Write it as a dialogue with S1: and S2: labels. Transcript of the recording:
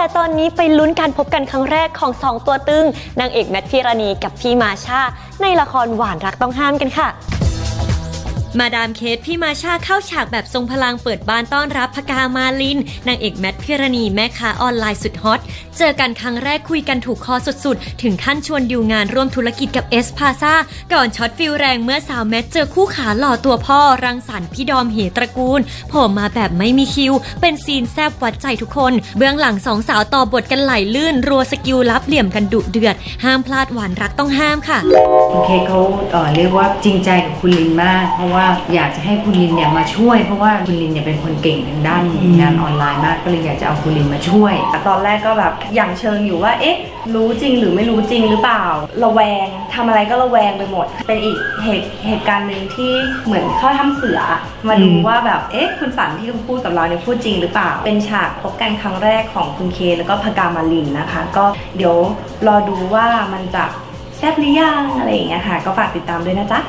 S1: แต่ตอนนี้ไปลุ้นการพบกันครั้งแรกของสองตัวตึงนางเอกแมทพิรณีกับพี่มาชาในละครหวานรักต้องห้ามกันค่ะ มาดามเคสพี่มาชาเข้าฉากแบบทรงพลังเปิดบ้านต้อนรับพกามาลิน นางเอกแมทพิรณีแม่ค้าออนไลน์สุดฮอต เจอกันครั้งแรกคุยกันถูกคอสุดๆ ถึงขั้นชวนดิวงานร่วมธุรกิจกับเอสพาซาก่อนช็อตฟิลแรงเมื่อสาวแมทเจอคู่ขาหล่อตัวพ่อ รังสรรค์พี่ดอมเหตระกูลโผล่มาแบบไม่มีคิว เป็นซีนแซบวัดใจทุกคน เบื้องหลังสองสาวต่อบทกันไหลลื่น รัวสกิลลับเหลี่ยมกันดุเดือด ห้ามพลาดหวานรักต้องห้ามค่ะ
S2: คุณเคเขาเอ่อเรียกว่าจริงใจกับคุณลินมากเพราะว่าว่าอยากจะให้คุณลินเนี่ยมาช่วยเพราะว่าคุณลินเนี่ยเป็นคนเก่งทางด้านงานออนไลน์มากก็เลยอยากจะเอาคุณลินมาช่วย
S3: แต่ตอนแรกก็แบบอย่างเชิงอยู่ว่า เอ๊ะ รู้จริงหรือไม่รู้จริงหรือเปล่า ระแวงทำอะไรก็ระแวงไปหมด เป็นอีกเหตุเหตุการณ์หนึ่งที่เหมือนเข้าทำเสือ มาดูว่าแบบเอ๊ะคุณฝันที่คุณพูดกับเราเนี่ยพูดจริงหรือเปล่า เป็นฉากพบกันครั้งแรกของคุณเคแล้วก็พกามาลินนะคะ ก็เดี๋ยวรอดูว่ามันจะแซ่บหรือยังอะไรอย่างเงี้ยค่ะ ก็ฝากติดตามด้วยนะจ๊ะ